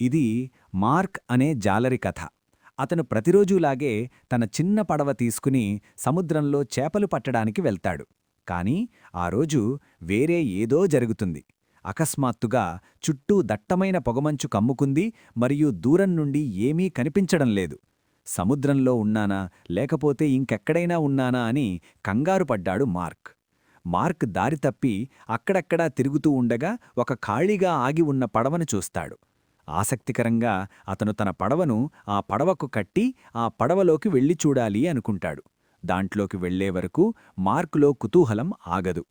ఇది మార్క్ అనే జాలరి కథ. అతను ప్రతిరోజూలాగే తన చిన్న పడవ తీసుకుని సముద్రంలో చేపలు పట్టడానికి వెళ్తాడు. కాని ఆ రోజు వేరే ఏదో జరుగుతుంది. అకస్మాత్తుగా చుట్టూ దట్టమైన పొగమంచు కమ్ముకుంది మరియు దూరం నుండి ఏమీ కనిపించడం లేదు. సముద్రంలో ఉన్నానా? లేకపోతే ఇంకెక్కడైనా ఉన్నానా? అని కంగారు పడ్డాడు మార్క్. మార్క్ దారి తప్పి అక్కడక్కడా తిరుగుతూ ఉండగా ఒక ఖాళీగా ఆగి ఉన్న పడవను చూస్తాడు. ఆసక్తికరంగా అతను తన పడవను ఆ పడవకు కట్టి ఆ పడవలోకి వెళ్ళి చూడాలి అనుకుంటాడు. దాంట్లోకి వెళ్ళే వరకు మార్కులో కుతూహలం ఆగదు.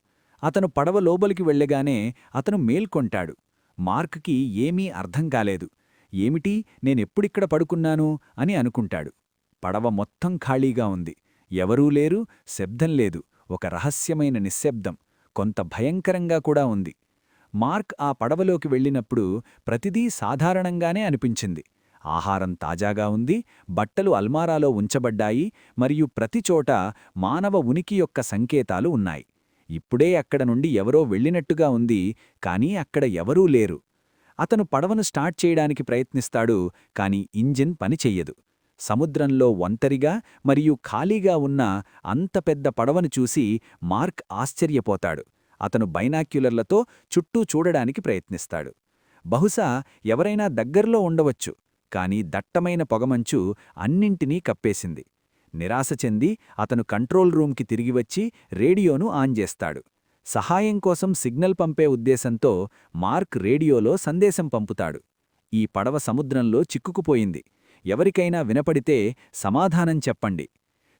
అతను పడవ లోబలికి వెళ్ళగానే అతను మేల్కొంటాడు. మార్క్కి ఏమీ అర్థం కాలేదు. ఏమిటి? నేనెప్పుడిక్కడ పడుకున్నాను? అని అనుకుంటాడు. పడవ మొత్తం ఖాళీగా ఉంది. ఎవరూ లేరు శబ్దం లేదు. ఒక రహస్యమైన నిశ్శబ్దం. కొంత భయంకరంగా కూడా ఉంది. మార్క్ ఆ పడవలోకి వెళ్ళినప్పుడు ప్రతిదీ సాధారణంగానే అనిపించింది. ఆహారం తాజాగా ఉంది బట్టలు అల్మారాలో ఉంచబడ్డాయి మరియు ప్రతిచోట మానవ ఉనికి యొక్క సంకేతాలు ఉన్నాయి. ఇప్పుడే అక్కడ నుండి ఎవరో వెళ్ళినట్టుగా ఉంది కానీ అక్కడ ఎవరూ లేరు. అతను పడవను స్టార్ట్ చేయడానికి ప్రయత్నిస్తాడు కాని ఇంజిన్ పనిచెయ్యదు సముద్రంలో ఒంటరిగా మరియు ఖాళీగా ఉన్న అంత పెద్ద పడవను చూసి మార్క్ ఆశ్చర్యపోతాడు. అతను బైనాక్యులర్లతో చుట్టూ చూడడానికి ప్రయత్నిస్తాడు. బహుశా ఎవరైనా దగ్గర్లో ఉండవచ్చు కాని దట్టమైన పొగమంచు అన్నింటినీ కప్పేసింది. నిరాశ చెంది అతను కంట్రోల్ రూమ్కి తిరిగివచ్చి రేడియోను ఆన్ చేస్తాడు. సహాయం కోసం సిగ్నల్ పంపే ఉద్దేశంతో మార్క్ రేడియోలో సందేశం పంపుతాడు. ఈ పడవ సముద్రంలో చిక్కుకుపోయింది. ఎవరికైనా వినపడితే సమాధానం చెప్పండి.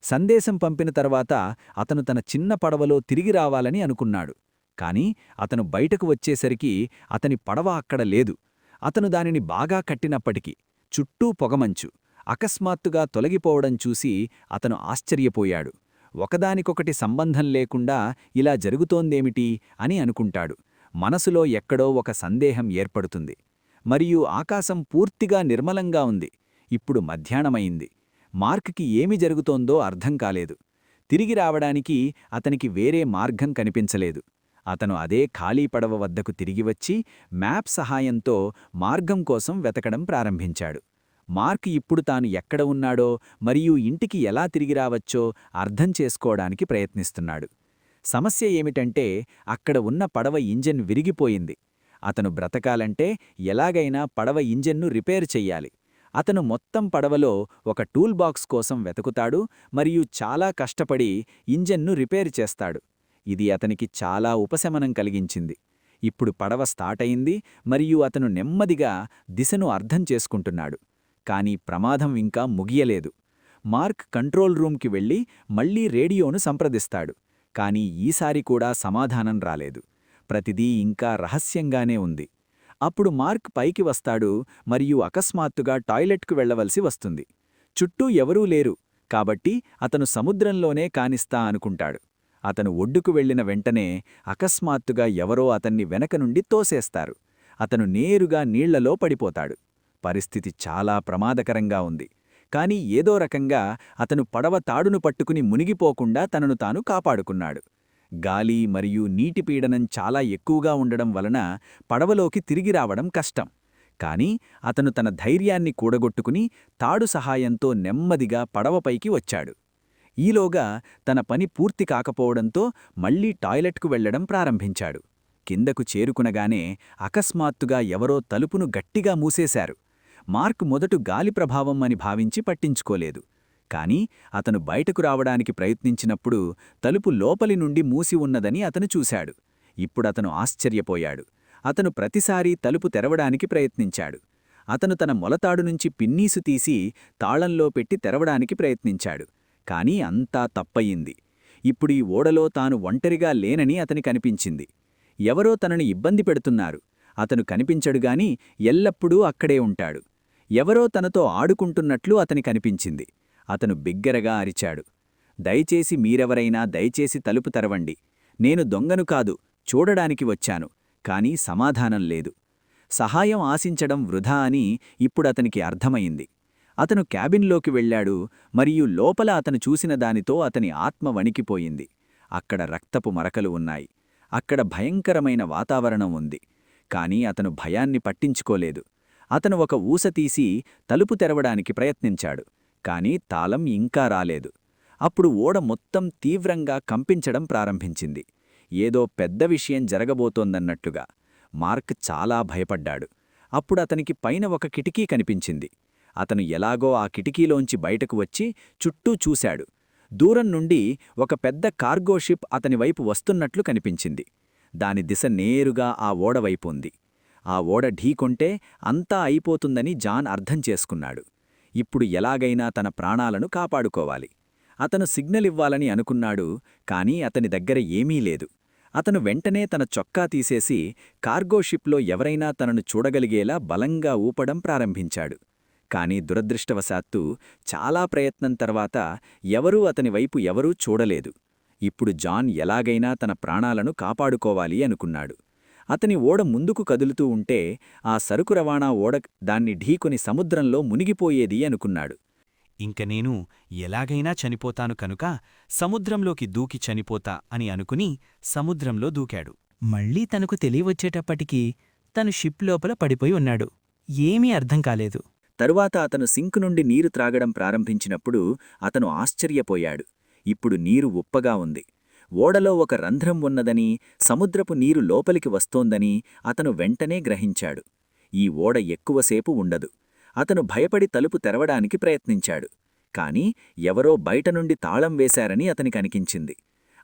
సందేశం పంపిన తర్వాత అతను తన చిన్న పడవలో తిరిగి రావాలని అనుకున్నాడు. కాని అతను బయటకు వచ్చేసరికి అతని పడవ అక్కడ లేదు. అతను దానిని బాగా కట్టినప్పటికీ చుట్టూ పొగమంచు అకస్మాత్తుగా తొలగిపోవడం చూసి అతను ఆశ్చర్యపోయాడు. ఒకదానికొకటి సంబంధం లేకుండా ఇలా జరుగుతోందేమిటి అని అనుకుంటాడు. మనసులో ఎక్కడో ఒక సందేహం ఏర్పడుతుంది. మరియు ఆకాశం పూర్తిగా నిర్మలంగా ఉంది. ఇప్పుడు మధ్యాహ్నమైంది. మార్క్కి ఏమి జరుగుతోందో అర్థం కాలేదు. తిరిగి రావడానికి అతనికి వేరే మార్గం కనిపించలేదు. అతను అదే ఖాళీ పడవ వద్దకు తిరిగివచ్చి మ్యాప్ సహాయంతో మార్గం కోసం వెతకడం ప్రారంభించాడు. మార్క్ ఇప్పుడు తాను ఎక్కడ ఉన్నాడో మరియు ఇంటికి ఎలా తిరిగి రావచ్చో అర్థం చేసుకోవడానికి ప్రయత్నిస్తున్నాడు. సమస్య ఏమిటంటే అక్కడ ఉన్న పడవ ఇంజన్ విరిగిపోయింది. అతను బ్రతకాలంటే ఎలాగైనా పడవ ఇంజన్ను రిపేర్ చెయ్యాలి. అతను మొత్తం పడవలో ఒక టూల్ బాక్స్ కోసం వెతుకుతాడు మరియు చాలా కష్టపడి ఇంజన్ను రిపేర్ చేస్తాడు. ఇది అతనికి చాలా ఉపశమనం కలిగించింది. ఇప్పుడు పడవ స్టార్ట్ అయింది మరియు అతను నెమ్మదిగా దిశను అర్థం చేసుకుంటున్నాడు. కాని ప్రమాదం ఇంకా ముగియలేదు. మార్క్ కంట్రోల్ రూమ్కి వెళ్ళి మళ్ళీ రేడియోను సంప్రదిస్తాడు. కాని ఈసారి కూడా సమాధానం రాలేదు. ప్రతిదీ ఇంకా రహస్యంగానే ఉంది. అప్పుడు మార్క్ పైకి వస్తాడు మరియు అకస్మాత్తుగా టాయిలెట్కు వెళ్ళవలసి వస్తుంది. చుట్టూ ఎవరూ లేరు కాబట్టి అతను సముద్రంలోనే కానిస్తా అనుకుంటాడు. అతను ఒడ్డుకు వెళ్ళిన వెంటనే అకస్మాత్తుగా ఎవరో అతన్ని వెనక నుండి తోసేస్తారు. అతను నేరుగా నీళ్ళలో పడిపోతాడు. పరిస్థితి చాలా ప్రమాదకరంగా ఉంది. కాని ఏదో రకంగా అతను పడవ తాడును పట్టుకుని మునిగిపోకుండా తనను తాను కాపాడుకున్నాడు. గాలి మరియు నీటి పీడనం చాలా ఎక్కువగా ఉండడం వలన పడవలోకి తిరిగి రావడం కష్టం. కాని అతను తన ధైర్యాన్ని కూడగొట్టుకుని తాడు సహాయంతో నెమ్మదిగా పడవపైకి వచ్చాడు. ఈలోగా తన పని పూర్తి కాకపోవడంతో మళ్ళీ టాయిలెట్కు వెళ్ళడం ప్రారంభించాడు. కిందకు చేరుకునగానే అకస్మాత్తుగా ఎవరో తలుపును గట్టిగా మూసేశారు. మార్క్ మొదటు గాలి ప్రభావం అని భావించి పట్టించుకోలేదు. కాని అతను బయటకు రావడానికి ప్రయత్నించినప్పుడు తలుపు లోపలి నుండి మూసి ఉన్నదని అతను చూశాడు. ఇప్పుడతను ఆశ్చర్యపోయాడు. అతను ప్రతిసారీ తలుపు తెరవడానికి ప్రయత్నించాడు. అతను తన మొలతాడు నుంచి పిన్నీసు తీసి తాళంలో పెట్టి తెరవడానికి ప్రయత్నించాడు. కాని అంతా తప్పయింది. ఇప్పుడీ ఓడలో తాను ఒంటరిగా లేనని అతనికనిపించింది ఎవరో తనని ఇబ్బంది పెడుతున్నారు. అతను కనిపించడుగాని ఎల్లప్పుడూ అక్కడే ఉంటాడు. ఎవరో తనతో ఆడుకుంటున్నట్లు అతనికనిపించింది అతను బిగ్గరగా అరిచాడు. దయచేసి మీరెవరైనా దయచేసి తలుపు తెరవండి. నేను దొంగను కాదు చూడడానికి వచ్చాను కాని సమాధానం లేదు. సహాయం ఆశించడం వృధా అని ఇప్పుడతనికి అర్థమైంది. అతను క్యాబిన్లోకి వెళ్ళాడు మరియు లోపల అతను చూసిన దానితో అతని ఆత్మ వణికిపోయింది. అక్కడ రక్తపు మరకలు ఉన్నాయి. అక్కడ భయంకరమైన వాతావరణం ఉంది. కాని అతను భయాన్ని పట్టించుకోలేదు. అతను ఒక ఊస తీసి తలుపు తెరవడానికి ప్రయత్నించాడు. కాని తాళం ఇంకా రాలేదు. అప్పుడు ఓడ మొత్తం తీవ్రంగా కంపించడం ప్రారంభించింది. ఏదో పెద్ద విషయం జరగబోతోందన్నట్లుగా మార్క్ చాలా భయపడ్డాడు. అప్పుడు అతనికి పైన ఒక కిటికీ కనిపించింది. అతను ఎలాగో ఆ కిటికీలోంచి బయటకు వచ్చి చుట్టూ చూశాడు. దూరం నుండి ఒక పెద్ద కార్గో షిప్ అతని వైపు వస్తున్నట్లు కనిపించింది. దాని దిశ నేరుగా ఆ ఓడవైపు ఉంది. ఆ ఓడ ఢీకొంటే అంతా అయిపోతుందని జాన్ అర్థం చేసుకున్నాడు. ఇప్పుడు ఎలాగైనా తన ప్రాణాలను కాపాడుకోవాలి. అతను సిగ్నల్ ఇవ్వాలని అనుకున్నాడు కానీ అతని దగ్గర ఏమీ లేదు. అతను వెంటనే తన చొక్కా తీసేసి కార్గో షిప్లో ఎవరైనా తనను చూడగలిగేలా బలంగా ఊపడం ప్రారంభించాడు. కాని దురదృష్టవశాత్తు చాలా ప్రయత్నం తర్వాత ఎవరూ అతని వైపు ఎవరూ చూడలేదు. ఇప్పుడు జాన్ ఎలాగైనా తన ప్రాణాలను కాపాడుకోవాలి అనుకున్నాడు. అతని ఓడ ముందుకు కదులుతూ ఉంటే ఆ సరుకు రవాణా ఓడ దాన్ని ఢీకొని సముద్రంలో మునిగిపోయేది అనుకున్నాడు. ఇంక నేను ఎలాగైనా చనిపోతాను కనుక సముద్రంలోకి దూకి చనిపోతా అని అనుకుని సముద్రంలో దూకాడు. మళ్ళీ తనకు తెలియవచ్చేటప్పటికీ తను షిప్ లోపల పడిపోయి ఉన్నాడు. ఏమీ అర్థం కాలేదు. తరువాత అతను సింక్ నుండి నీరు త్రాగడం ప్రారంభించినప్పుడు అతను ఆశ్చర్యపోయాడు. ఇప్పుడు నీరు ఉప్పగా ఉంది. ఓడలో ఒక రంధ్రం ఉన్నదని సముద్రపు నీరు లోపలికి వస్తోందని అతను వెంటనే గ్రహించాడు. ఈ ఓడ ఎక్కువసేపు ఉండదు. అతను భయపడి తలుపు తెరవడానికి ప్రయత్నించాడు. కాని ఎవరో బయట నుండి తాళం వేశారని అతనికి అనిపించింది.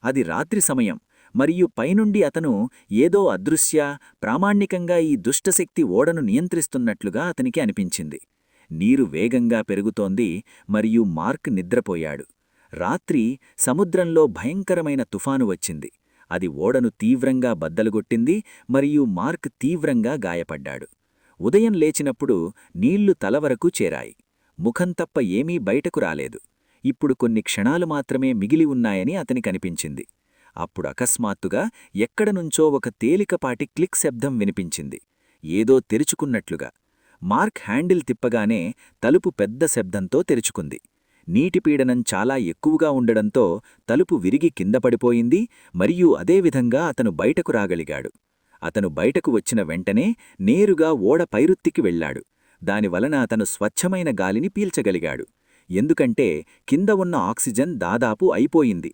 అది రాత్రి సమయం. మరియు పైనుండి అతను ఏదో అదృశ్య ప్రామాణికంగా ఈ దుష్టశక్తి ఓడను నియంత్రిస్తున్నట్లుగా అతనికి అనిపించింది. నీరు వేగంగా పెరుగుతోంది మరియు మార్క్ నిద్రపోయాడు. రాత్రి సముద్రంలో భయంకరమైన తుఫాను వచ్చింది. అది ఓడను తీవ్రంగా బద్దలుగొట్టింది మరియు మార్క్ తీవ్రంగా గాయపడ్డాడు. ఉదయం లేచినప్పుడు నీళ్ళు తలవరకు చేరాయి. ముఖం తప్ప ఏమీ బయటకు రాలేదు. ఇప్పుడు కొన్ని క్షణాలు మాత్రమే మిగిలి ఉన్నాయని అతని కనిపించింది. అప్పుడు అకస్మాత్తుగా ఎక్కడనుంచో ఒక తేలికపాటి క్లిక్ శబ్దం వినిపించింది. ఏదో తెరుచుకున్నట్లుగా. మార్క్ హ్యాండిల్ తిప్పగానే తలుపు పెద్ద శబ్దంతో తెరుచుకుంది. నీటిపీడనం చాలా ఎక్కువగా ఉండడంతో తలుపు విరిగి కింద పడిపోయింది మరియు అదేవిధంగా అతను బయటకు రాగలిగాడు. అతను బయటకు వచ్చిన వెంటనే నేరుగా ఓడ పైరుత్తికి వెళ్ళాడు దానివలన అతను స్వచ్ఛమైన గాలిని పీల్చగలిగాడు. ఎందుకంటే కింద ఉన్న ఆక్సిజన్ దాదాపు అయిపోయింది.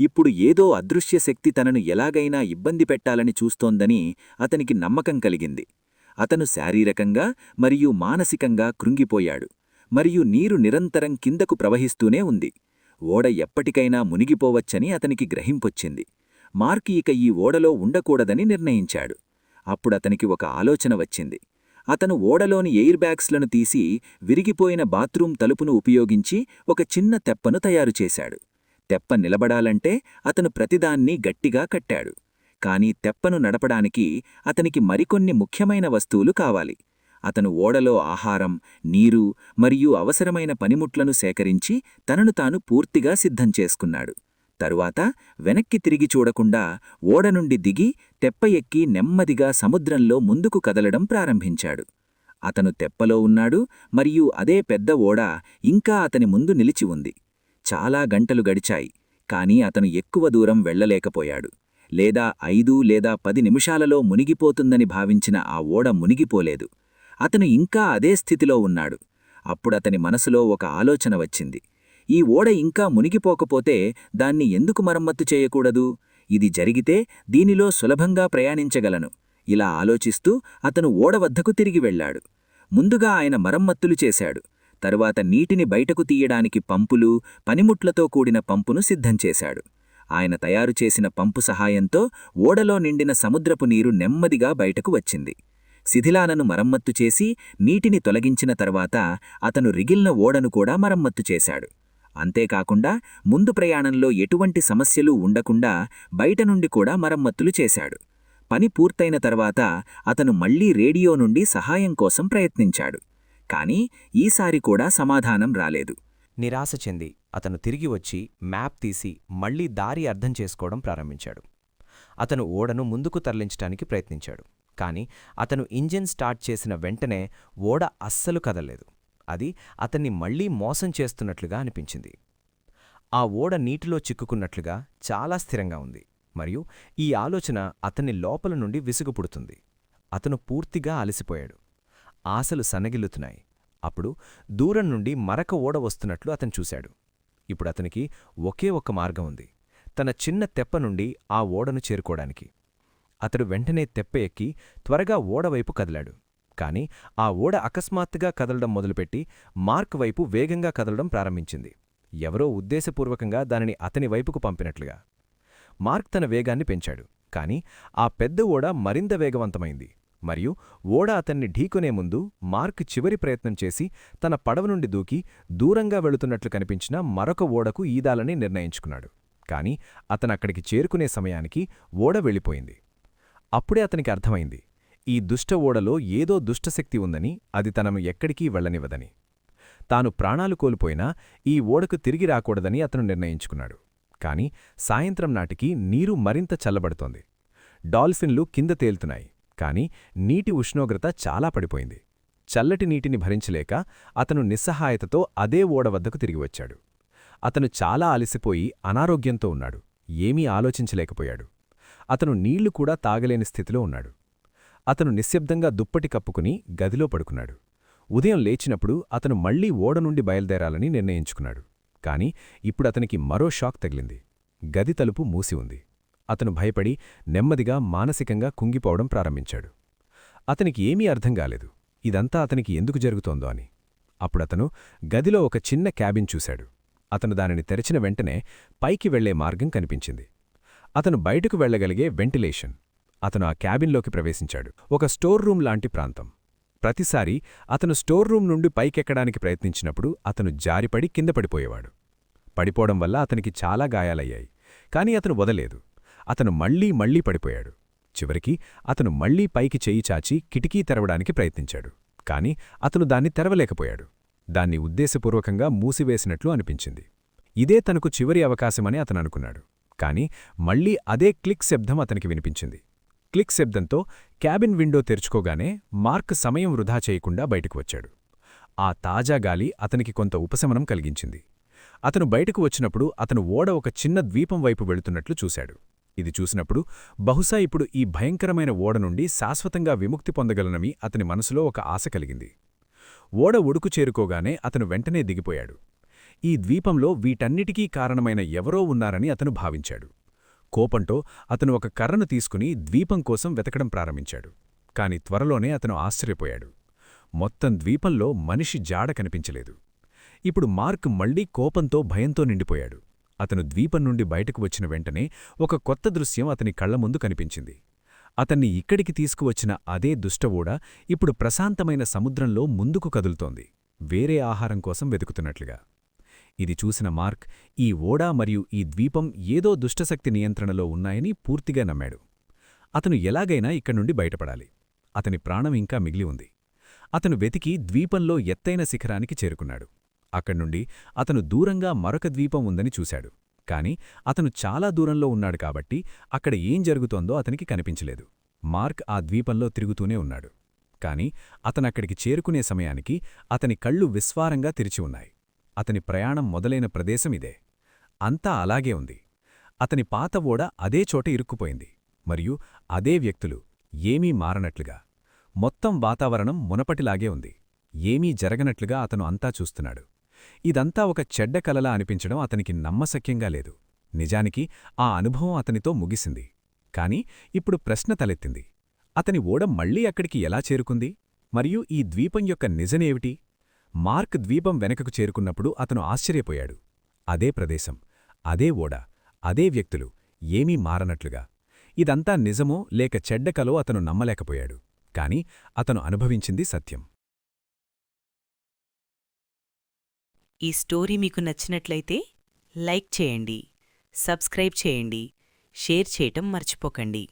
ఇప్పుడు ఏదో అదృశ్య శక్తి తనను ఎలాగైనా ఇబ్బంది పెట్టాలని చూస్తోందని అతనికి నమ్మకం కలిగింది. అతను శారీరకంగా మరియు మానసికంగా కృంగిపోయాడు మరియు నీరు నిరంతరం కిందకు ప్రవహిస్తూనే ఉంది. ఓడ ఎప్పటికైనా మునిగిపోవచ్చని అతనికి గ్రహింపొచ్చింది. మార్క్ ఇక ఈ ఓడలో ఉండకూడదని నిర్ణయించాడు. అప్పుడతనికి ఒక ఆలోచన వచ్చింది. అతను ఓడలోని ఎయిర్ బ్యాగ్స్లను తీసి విరిగిపోయిన బాత్రూం తలుపును ఉపయోగించి ఒక చిన్న తెప్పను తయారుచేశాడు తెప్ప నిలబడాలంటే అతను ప్రతిదాన్ని గట్టిగా కట్టాడు. కాని తెప్పను నడపడానికి అతనికి మరికొన్ని ముఖ్యమైన వస్తువులు కావాలి. అతను ఓడలో ఆహారం నీరు మరియు అవసరమైన పనిముట్లను సేకరించి తనను తాను పూర్తిగా సిద్ధం చేసుకున్నాడు. తరువాత వెనక్కి తిరిగి చూడకుండా ఓడ నుండి దిగి తెప్ప ఎక్కి నెమ్మదిగా సముద్రంలో ముందుకు కదలడం ప్రారంభించాడు. అతను తెప్పలో ఉన్నాడు మరియు అదే పెద్ద ఓడ ఇంకా అతని ముందు నిలిచి ఉంది. చాలా గంటలు గడిచాయి కాని అతను ఎక్కువ దూరం వెళ్ళలేకపోయాడు లేదా ఐదు లేదా పది నిమిషాలలో మునిగిపోతుందని భావించిన ఆ ఓడ మునిగిపోలేదు. అతను ఇంకా అదే స్థితిలో ఉన్నాడు. అప్పుడతని మనసులో ఒక ఆలోచన వచ్చింది. ఈ ఓడ ఇంకా మునిగిపోకపోతే దాన్ని ఎందుకు మరమ్మత్తు చేయకూడదు? ఇది జరిగితే దీనిలో సులభంగా ప్రయాణించగలను. ఇలా ఆలోచిస్తూ అతను ఓడ వద్దకు తిరిగి వెళ్ళాడు ముందుగా ఆయన మరమ్మత్తులు చేశాడు. తరువాత నీటిని బయటకు తీయడానికి పంపులు పనిముట్లతో కూడిన పంపును సిద్ధం చేశాడు. ఆయన తయారు చేసిన పంపు సహాయంతో ఓడలో నిండిన సముద్రపు నీరు నెమ్మదిగా బయటకు వచ్చింది. శిథిలాలను మరమ్మత్తు చేసి నీటిని తొలగించిన తర్వాత అతను రిగిల్న ఓడను కూడా మరమ్మత్తు చేశాడు. అంతేకాకుండా ముందు ప్రయాణంలో ఎటువంటి సమస్యలు ఉండకుండా బయట నుండి కూడా మరమ్మత్తులు చేశాడు. పని పూర్తయిన తర్వాత అతను మళ్ళీ రేడియో నుండి సహాయం కోసం ప్రయత్నించాడు. కాని ఈసారి కూడా సమాధానం రాలేదు. నిరాశ చెంది అతను తిరిగి వచ్చి మ్యాప్ తీసి మళ్ళీ దారి అర్థం చేసుకోవడం ప్రారంభించాడు. అతను ఓడను ముందుకు తరలించటానికి ప్రయత్నించాడు కాని అతను ఇంజిన్ స్టార్ట్ చేసిన వెంటనే ఓడ అస్సలు కదలేదు అది అతన్ని మళ్ళీ మోసం చేస్తున్నట్లుగా అనిపించింది. ఆ ఓడ నీటిలో చిక్కుకున్నట్లుగా చాలా స్థిరంగా ఉంది మరియు ఈ ఆలోచన అతన్ని లోపల నుండి విసుగుపుడుతుంది అతను పూర్తిగా అలసిపోయాడు. ఆశలు సన్నగిల్లుతున్నాయి అప్పుడు దూరం నుండి మరక ఓడ వస్తున్నట్లు అతను చూశాడు. ఇప్పుడు అతనికి ఒకే ఒక్క మార్గం ఉంది తన చిన్న తెప్ప నుండి ఆ ఓడను చేరుకోవడానికి. అతడు వెంటనే తెప్ప ఎక్కి త్వరగా ఓడవైపు కదిలాడు కాని ఆ ఓడ అకస్మాత్తుగా కదలడం మొదలుపెట్టి మార్క్ వైపు వేగంగా కదలడం ప్రారంభించింది. ఎవరో ఉద్దేశపూర్వకంగా దానిని అతని వైపుకు పంపినట్లుగా. మార్క్ తన వేగాన్ని పెంచాడు కాని ఆ పెద్ద ఓడ మరింత వేగవంతమైంది. మరియు ఓడ అతన్ని ఢీకొనే ముందు మార్క్ చివరి ప్రయత్నం చేసి తన పడవ నుండి దూకి దూరంగా వెళుతున్నట్లు కనిపించిన మరొక ఓడకు ఈదాలని నిర్ణయించుకున్నాడు. కాని అతనక్కడికి చేరుకునే సమయానికి ఓడ వెళ్ళిపోయింది. అప్పుడే అతనికి అర్థమైంది ఈ దుష్ట ఓడలో ఏదో దుష్టశక్తి ఉందని అది తనను ఎక్కడికీ వెళ్ళనివ్వదని. తాను ప్రాణాలు కోల్పోయినా ఈ ఓడకు తిరిగి రాకూడదని అతను నిర్ణయించుకున్నాడు. కాని సాయంత్రం నాటికి నీరు మరింత చల్లబడుతోంది. డాల్ఫిన్లు కింద తేలుతున్నాయి. కాని నీటి ఉష్ణోగ్రత చాలా పడిపోయింది. చల్లటి నీటిని భరించలేక అతను నిస్సహాయతతో అదే ఓడ వద్దకు తిరిగి వచ్చాడు. అతను చాలా అలసిపోయి అనారోగ్యంతో ఉన్నాడు. ఏమీ ఆలోచించలేకపోయాడు. అతను నీళ్ళు కూడా తాగలేని స్థితిలో ఉన్నాడు. అతను నిశ్శబ్దంగా దుప్పటి కప్పుకుని గదిలో పడుకున్నాడు. ఉదయం లేచినప్పుడు అతను మళ్ళీ ఓడ నుండి బయలుదేరాలని నిర్ణయించుకున్నాడు. కాని ఇప్పుడు అతనికి మరో షాక్ తగిలింది. గది తలుపు మూసి ఉంది. అతను భయపడి నెమ్మదిగా మానసికంగా కుంగిపోవడం ప్రారంభించాడు. అతనికి ఏమీ అర్థం కాలేదు. ఇదంతా అతనికి ఎందుకు జరుగుతోందో అని. అప్పుడతను గదిలో ఒక చిన్న క్యాబిన్ చూశాడు. అతను దానిని తెరిచిన వెంటనే పైకి వెళ్ళే మార్గం కనిపించింది. అతను బయటకు వెళ్ళగలిగే వెంటిలేషన్. అతను ఆ క్యాబిన్లోకి ప్రవేశించాడు. ఒక స్టోర్ రూమ్ లాంటి ప్రాంతం. ప్రతిసారి అతను స్టోర్ రూమ్ నుండి పైకెక్కడానికి ప్రయత్నించినప్పుడు అతను జారిపడి కింద పడిపోయేవాడు. పడిపోవడం వల్ల అతనికి చాలా గాయాలయ్యాయి. కాని అతను వదలేదు. అతను మళ్ళీ మళ్ళీ పడిపోయాడు. చివరికి అతను మళ్ళీ పైకి చేయి చాచి కిటికీ తెరవడానికి ప్రయత్నించాడు. కాని అతను దాన్ని తెరవలేకపోయాడు. దాన్ని ఉద్దేశపూర్వకంగా మూసివేసినట్లు అనిపించింది. ఇదే తనకు చివరి అవకాశమని అతను అనుకున్నాడు. కాని మళ్ళీ అదే క్లిక్ శబ్దం అతనికి వినిపించింది. క్లిక్ శబ్దంతో క్యాబిన్ విండో తెరుచుకోగానే మార్క్ సమయం వృధా చేయకుండా బయటకు వచ్చాడు. ఆ తాజా గాలి అతనికి కొంత ఉపశమనం కలిగించింది. అతను బయటకు వచ్చినప్పుడు అతను ఓడ ఒక చిన్న ద్వీపం వైపు వెళుతున్నట్లు చూశాడు. ఇది చూసినప్పుడు బహుశా ఇప్పుడు ఈ భయంకరమైన ఓడ నుండి శాశ్వతంగా విముక్తి పొందగలనని అతని మనసులో ఒక ఆశ కలిగింది. ఓడ ఒడుకు చేరుకోగానే అతను వెంటనే దిగిపోయాడు. ఈ ద్వీపంలో వీటన్నిటికీ కారణమైన ఎవరో ఉన్నారని అతను భావించాడు. కోపంతో అతను ఒక కర్రను తీసుకుని ద్వీపం కోసం వెతకడం ప్రారంభించాడు. కాని త్వరలోనే అతను ఆశ్చర్యపోయాడు. మొత్తం ద్వీపంలో మనిషి జాడ కనిపించలేదు. ఇప్పుడు మార్క్ మళ్ళీ కోపంతో భయంతో నిండిపోయాడు. అతను ద్వీపం నుండి బయటకు వచ్చిన వెంటనే ఒక కొత్త దృశ్యం అతని కళ్ళ ముందు కనిపించింది. అతన్ని ఇక్కడికి తీసుకువచ్చిన అదే దుష్టవూడ ఇప్పుడు ప్రశాంతమైన సముద్రంలో ముందుకు కదులుతోంది. వేరే ఆహారం కోసం వెతుకుతున్నట్లుగా. ఇది చూసిన మార్క్ ఈ ఓడా మరియు ఈ ద్వీపం ఏదో దుష్టశక్తి నియంత్రణలో ఉన్నాయని పూర్తిగా నమ్మాడు. అతను ఎలాగైనా ఇక్కడి నుండి బయటపడాలి. అతని ప్రాణం ఇంకా మిగిలి ఉంది. అతను వెతికి ద్వీపంలో ఎత్తైన శిఖరానికి చేరుకున్నాడు. అక్కడ్నుండి అతను దూరంగా మరొక ద్వీపం ఉందని చూశాడు. కాని అతను చాలా దూరంలో ఉన్నాడు కాబట్టి అక్కడ ఏం జరుగుతోందో అతనికి కనిపించలేదు. మార్క్ ఆ ద్వీపంలో తిరుగుతూనే ఉన్నాడు. కాని అతనక్కడికి చేరుకునే సమయానికి అతని కళ్ళు విస్వారంగా తెరిచి ఉన్నాయి. అతని ప్రయాణం మొదలైన ప్రదేశం ఇదే. అంతా అలాగే ఉంది. అతని పాత ఓడ అదే చోట ఇరుక్కుపోయింది. మరియు అదే వ్యక్తులు ఏమీ మారనట్లుగా. మొత్తం వాతావరణం మునపటిలాగే ఉంది. ఏమీ జరగనట్లుగా అతను అంతా చూస్తున్నాడు. ఇదంతా ఒక చెడ్డ కలలా అనిపించడం అతనికి నమ్మశక్యంగా లేదు. నిజానికి ఆ అనుభవం అతనితో ముగిసింది. కాని ఇప్పుడు ప్రశ్న తలెత్తింది. అతని ఓడ మళ్ళీ అక్కడికి ఎలా చేరుకుంది? మరియు ఈ ద్వీపం యొక్క నిజనేమిటి? మార్క్ ద్వీపం వెనకకు చేరుకున్నప్పుడు అతను ఆశ్చర్యపోయాడు. అదే ప్రదేశం అదే ఓడ అదే వ్యక్తులు ఏమీ మారనట్లుగా. ఇదంతా నిజమో లేక చెడ్డకలో అతను నమ్మలేకపోయాడు. కాని అతను అనుభవించింది సత్యం. ఈ స్టోరీ మీకు నచ్చినట్లయితే లైక్ చేయండి సబ్స్క్రైబ్ చేయండి షేర్ చేయటం మర్చిపోకండి.